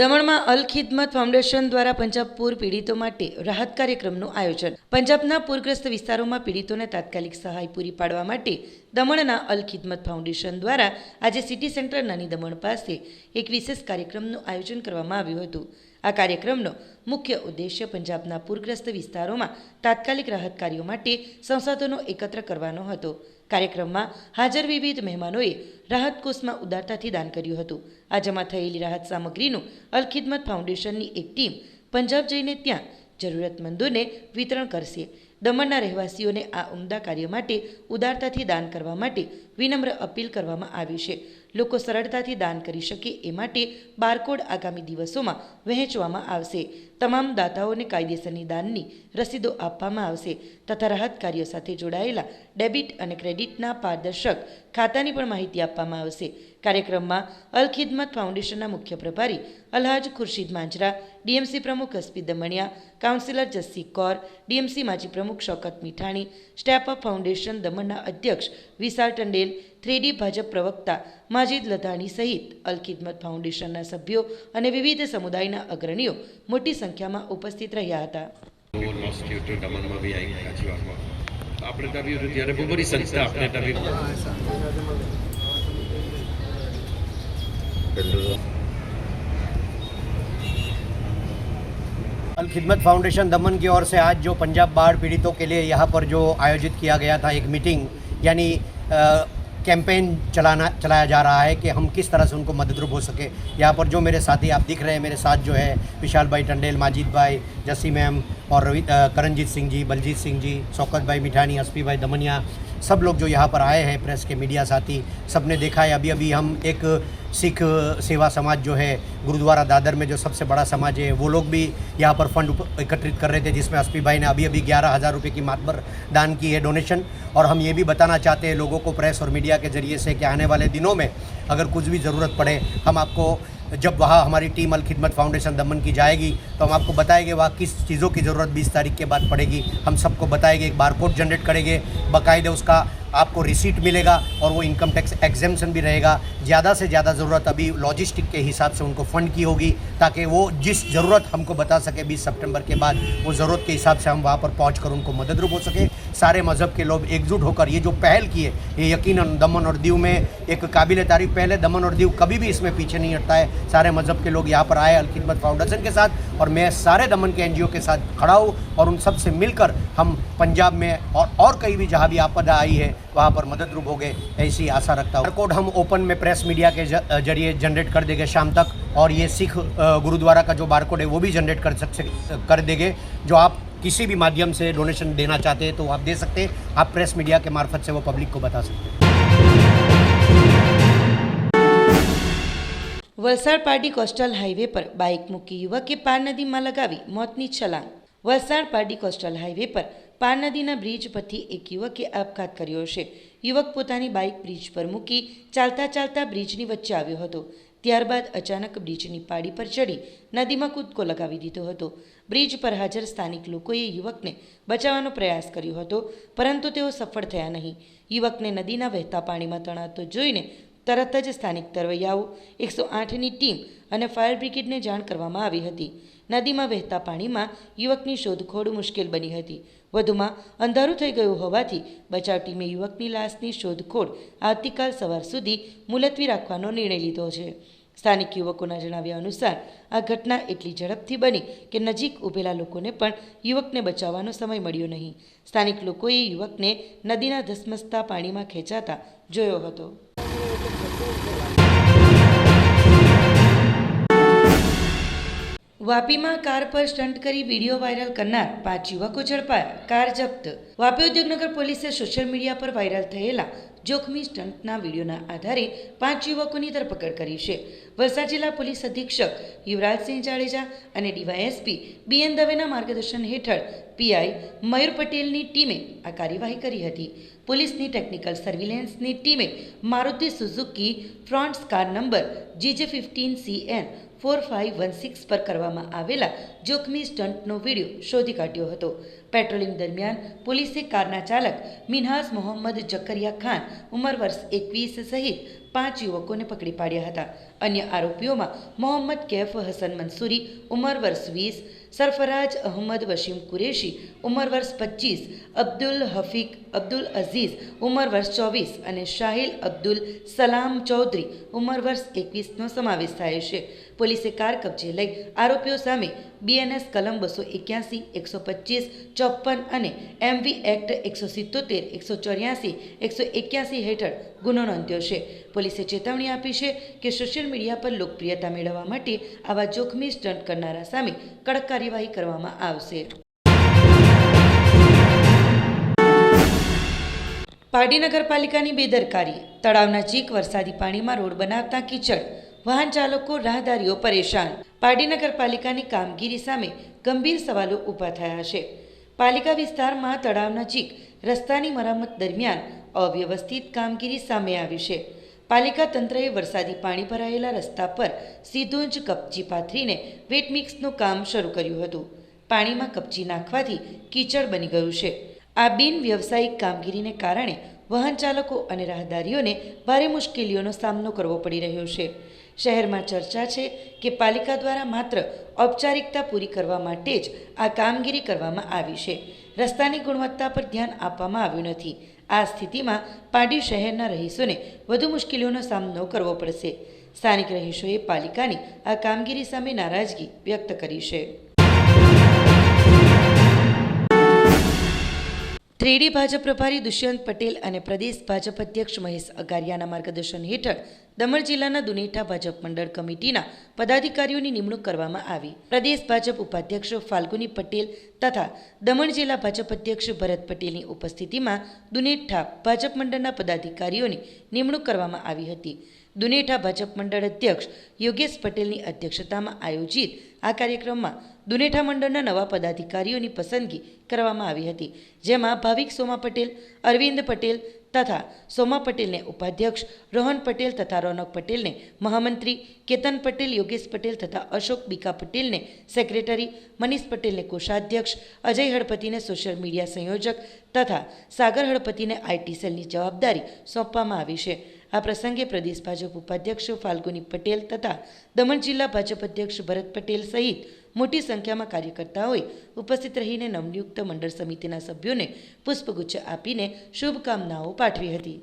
દમણમાં અલ ખિદમત ફાઉન્ડેશન દ્વારા પંજાબ પૂર પીડિતો માટે રાહત કાર્યક્રમનું આયોજન. પંજાબના પૂરગ્રસ્ત વિસ્તારોમાં પીડિતોને તાત્કાલિક સહાય પૂરી પાડવા માટે દમણના અલ ખિદમત ફાઉન્ડેશન દ્વારા આજે સિટી સેન્ટર નાની દમણ પાસે એક વિશેષ કાર્યક્રમનું આયોજન કરવામાં આવ્યું હતું. આ કાર્યક્રમનો મુખ્ય ઉદ્દેશ્ય પંજાબના પૂરગ્રસ્ત વિસ્તારોમાં તાત્કાલિક રાહત કાર્યો માટે સંસાધનો એકત્ર કરવાનો હતો. કાર્યક્રમમાં હાજર વિવિધ મહેમાનોએ રાહત કોષમાં ઉદારતાથી દાન કર્યું હતું. આ જમા થયેલી રાહત સામગ્રીનું અલખિદમત ફાઉન્ડેશનની એક ટીમ પંજાબ જઈને ત્યાં જરૂરતમંદોને વિતરણ કરશે. દમણના રહેવાસીઓને આ ઉમદા કાર્ય માટે ઉદારતાથી દાન કરવા માટે વિનમ્ર અપીલ કરવામાં આવી છે. લોકો સરળતાથી દાન કરી શકે એ માટે બારકોડ આગામી દિવસોમાં વહેંચવામાં આવશે. તમામ દાતાઓને કાયદેસરની દાનની રસીદો આપવામાં આવશે તથા રાહત કાર્યો સાથે જોડાયેલા ડેબિટ અને ક્રેડિટના પારદર્શક ખાતાની પણ માહિતી આપવામાં આવશે. કાર્યક્રમમાં અલ ખિદમત ફાઉન્ડેશનના મુખ્ય પ્રભારી અલ્હાજ ખુરશીદ માંજરા, ડીએમસી પ્રમુખ હસ્પી દમણિયા, કાઉન્સિલર જસ્સી કૌર, ડીએમસી માજી પ્રમુખ Shaukat Mithani, step up foundation દમણના અધ્યક્ષ વિશાલ ટંડેલ, થ્રીડી ભાજપ પ્રવક્તા માજીદ લધાણી સહિત અલ ખિદમત ફાઉન્ડેશનના સભ્યો અને વિવિધ સમુદાયના અગ્રણીઓ મોટી સંખ્યામાં ઉપસ્થિત રહ્યા હતા. આપણે ત્યારે બહુ બધી સંસ્થા આપણે अल खिदमत फाउंडेशन दमन की ओर से आज जो पंजाब बाढ़ पीड़ितों के लिए यहाँ पर जो आयोजित किया गया था, एक मीटिंग, यानी कैंपेन चलाना, चलाया जा रहा है कि हम किस तरह से उनको मददरूप हो सके। यहाँ पर जो मेरे साथी आप दिख रहे हैं, मेरे साथ जो है विशाल भाई टंडेल, माजिद भाई जसी मैम और रवि करणजीत सिंह जी, बलजीत सिंह जी, शौकत भाई मिठानी, हस्पी भाई दमनिया सब लोग जो यहाँ पर आए हैं प्रेस के मीडिया साथी सबने देखा है अभी अभी हम एक सिख सेवा समाज जो है, गुरुद्वारा दादर में जो सबसे बड़ा समाज है, वो लोग भी यहाँ पर फंड एकत्रित कर रहे थे, जिसमें हस्पी भाई ने अभी अभी ग्यारह हज़ार रुपये की मातबर दान की है डोनेशन। और हम ये भी बताना चाहते हैं लोगों को प्रेस और मीडिया के ज़रिए से कि आने वाले दिनों में अगर कुछ भी ज़रूरत पड़े, हम आपको जब वहाँ हमारी टीम अल खिदमत फाउंडेशन दमन की जाएगी तो हम आपको बताएँगे वहाँ किस चीज़ों की ज़रूरत बीस तारीख के बाद पड़ेगी। हम सबको बताएँगे, एक बार बारकोड जनरेट करेंगे, बाकायदे उसका आपको रिसीट मिलेगा और वो इनकम टैक्स एग्जेम्पन भी रहेगा। ज़्यादा से ज़्यादा ज़रूरत अभी लॉजिस्टिक के हिसाब से उनको फ़ंड की होगी, ताकि वो जिस ज़रूरत हमको बता सके बीस सितंबर के बाद, वो ज़रूरत के हिसाब से हम वहाँ पर पहुँच कर उनको मददरूप हो सके। सारे मज़हब के लोग एकजुट होकर ये जो पहल की है ये यकीन दमन और दीव में एक काबिल तारीफ़ पहल है। दमन और दीव कभी भी इसमें पीछे नहीं हटता है। सारे मज़हब के लोग यहाँ पर आए, अलखिदमत फाउंडेशन के साथ और मैं सारे दमन के एनजीओ के साथ खड़ा हूँ और उन सबसे मिलकर हम पंजाब में और और कहीं भी जहाँ भी आपदा आई है, वहाँ पर मददरूप हो गए, ऐसी आशा रखता हूँ। कोड हम ओपन में प्रेस मीडिया के ज़रिए जनरेट कर देंगे शाम तक और ये सिख गुरुद्वारा का जो बारकोड है, वो भी जनरेट कर सकते कर देंगे, जो आप किसी भी माध्यम से डोनेशन देना चाहते हैं तो आप दे सकते हैं आप प्रेस मीडिया के मार्फत से वो पब्लिक को बता सकते हैं વલસાડ પારડી કોસ્ટલ હાઈવે પર બાઇક મૂકી યુવકે પાર નદીમાં લગાવી મોતની છલાંગ વલસાડ પારડી કોસ્ટલ હાઈવે પર પાર નદીના બ્રિજ પરથી એક યુવકે આપઘાત કર્યો છે યુવક પોતાની બાઇક બ્રિજ પર મૂકી ચાલતા ચાલતા બ્રિજની વચ્ચે આવ્યો હતો ત્યારબાદ અચાનક બ્રિજની પાડી પર ચડી નદીમાં કૂદકો લગાવી દીધો હતો. બ્રિજ પર હાજર સ્થાનિક લોકોએ યુવકને બચાવવાનો પ્રયાસ કર્યો હતો, પરંતુ તેઓ સફળ થયા નહીં. યુવકને નદીના વહેતા પાણીમાં તણાતો જોઈને તરત જ સ્થાનિક તરવૈયાઓ એકસો આઠની ટીમ અને ફાયર બ્રિગેડને જાણ કરવામાં આવી હતી. નદીમાં વહેતા પાણીમાં યુવકની શોધખોળ મુશ્કેલ બની હતી. વધુમાં અંધારું થઈ ગયું હોવાથી બચાવ ટીમે યુવકની લાશની શોધખોળ આવતીકાલ સવાર સુધી મુલતવી રાખવાનો નિર્ણય લીધો છે. સ્થાનિક યુવકોના જણાવ્યા અનુસાર, આ ઘટના એટલી ઝડપથી બની કે નજીક ઊભેલા લોકોને પણ યુવકને બચાવવાનો સમય મળ્યો નહીં. સ્થાનિક લોકોએ યુવકને નદીના ધસમસતા પાણીમાં ખેંચાતા જોયો હતો. વાપીમાં કાર પર સ્ટન્ટ કરી વીડિયો વાયરલ કરનાર પાંચ યુવકો ઝડપાયા. કાર જપ્ત. વાપી ઉદ્યોગનગર પોલીસે સોશિયલ મીડિયા પર વાયરલ થયેલા જોખમી સ્ટન્ટના વિડીયોના આધારે પાંચ યુવકોની ધરપકડ કરી છે. વલસાડ જિલ્લા પોલીસ અધિક્ષક યુવરાજસિંહ જાડેજા અને ડીવાયએસપી બીએન દવેના માર્ગદર્શન હેઠળ પીઆઈ મયુર પટેલની ટીમે આ કાર્યવાહી કરી હતી. પોલીસની ટેકનિકલ સર્વિલન્સની ટીમે Maruti Suzuki Fronx car number GJ fifteen C N four five one six પર કરવામાં આવેલા જોખમી સ્ટન્ટનો વીડિયો શોધી કાઢ્યો હતો. પેટ્રોલિંગ દરમિયાન પોલીસે કારના ચાલક મિનહાસ મોહમ્મદ જકરિયા ખાન ઉંમર વર્ષ એકવીસ સહિત પાંચ યુવકોને પકડી પાડ્યા હતા. અન્ય આરોપીઓમાં મોહમ્મદ કેફ હસન મંસૂરી ઉંમર વર્ષ વીસ સરફરાજ અહમદ વસીમ કુરેશી, ઉંમર વર્ષ પચીસ અબ્દુલ હફીક, અબ્દુલ અઝીઝ, ઉંમર વર્ષ ચોવીસ અને શાહિલ અબ્દુલ સલામ ચૌધરી, ઉંમર વર્ષ એકવીસનો સમાવેશ થાય છે. પોલીસે કાર કબજે લઈ આરોપીઓ સામે બીએનએસ કલમ બસો એક્યાસી, એકસો પચીસ ચોપન અને એમવી એક્ટ એકસો સિત્તોતેર, એકસો ચોર્યાસી, એકસો એક્યાસી હેઠળ ગુનો નોંધ્યો છે. પોલીસે ચેતવણી આપી છે કે સોશિયલ મીડિયા પર લોકપ્રિયતા મેળવવા માટે આવા જોખમી સ્ટન્ટ કરનારા સામે કડક કાર્યવાહી કરવામાં આવશે. પારડી નગરપાલિકાની બેદરકારી તળાવ નજીક વરસાદી પાણીમાં રોડ બનાવતા કીચડ, વાહન ચાલકો રાહદારીઓ પરેશાન. પારડી નગરપાલિકાની કામગીરી સામે ગંભીર સવાલો ઊભા થયા છે. પાલિકા વિસ્તારમાં તળાવ નજીક રસ્તાની મરામત દરમિયાન અવ્યવસ્થિત કામગીરી સામે આવી છે. પાલિકા તંત્રએ વરસાદી પાણી ભરાયેલા રસ્તા પર સીધું જ કપચી પાથરીને વેટ મિક્સનું કામ શરૂ કર્યું હતું. પાણીમાં કપચી નાખવાથી કીચડ બની ગયું છે. આ બિન વ્યવસાયિક કામગીરીને કારણે વાહન ચાલકો અને રાહદારીઓને ભારે મુશ્કેલીઓનો સામનો કરવો પડી રહ્યો છે. શહેરમાં ચર્ચા છે કે પાલિકા દ્વારા માત્ર ઔપચારિકતા પૂરી કરવા માટે જ આ કામગીરી કરવામાં આવી છે. રસ્તાની ગુણવત્તા પર ધ્યાન આપવામાં આવ્યું નથી. આ સ્થિતિમાં પાડી શહેરના રહીશોને વધુ મુશ્કેલીઓનો સામનો કરવો પડશે. સ્થાનિક રહીશોએ પાલિકાની આ કામગીરી સામે નારાજગી વ્યક્ત કરી છે. ત્રેડી ભાજપ પ્રભારી દુષ્યંત પટેલ અને પ્રદેશ ભાજપ અધ્યક્ષ મહેશ અગારિયાના માર્ગદર્શન હેઠળ દમણ જિલ્લાના દુનેઠા ભાજપ મંડળ કમિટીના પદાધિકારીઓની નિમણૂક કરવામાં આવી. પ્રદેશ ભાજપ ઉપાધ્યક્ષ ફાલ્ગુની પટેલ તથા દમણ જિલ્લા ભાજપ અધ્યક્ષ ભરત પટેલની ઉપસ્થિતિમાં દુનેઠા ભાજપ મંડળના પદાધિકારીઓની નિમણૂક કરવામાં આવી હતી. દુનેઠા ભાજપ મંડળ અધ્યક્ષ યોગેશ પટેલની અધ્યક્ષતામાં આયોજિત આ કાર્યક્રમમાં દુનેઠા મંડળના નવા પદાધિકારીઓની પસંદગી કરવામાં આવી હતી, જેમાં ભાવિક સોમા પટેલ, અરવિંદ પટેલ તથા સોમા પટેલને ઉપાધ્યક્ષ, રોહન પટેલ તથા રોનક પટેલને મહામંત્રી, કેતન પટેલ, યોગેશ પટેલ તથા અશોક બીકા પટેલને સેક્રેટરી, મનીષ પટેલને કોષાધ્યક્ષ, અજય હળપતિને સોશિયલ મીડિયા સંયોજક તથા સાગર હળપતિને આઈટી સેલની જવાબદારી સોંપવામાં આવી છે. આ પ્રસંગે પ્રદેશ ભાજપ ઉપાધ્યક્ષ ફાલ્ગુની પટેલ તથા દમણ જિલ્લા ભાજપ અધ્યક્ષ ભરત પટેલ સહિત મોટી સંખ્યામાં કાર્યકર્તાઓએ ઉપસ્થિત રહીને નવનિયુક્ત મંડળ સમિતિના સભ્યોને પુષ્પગુચ્છ આપીને શુભકામનાઓ પાઠવી હતી.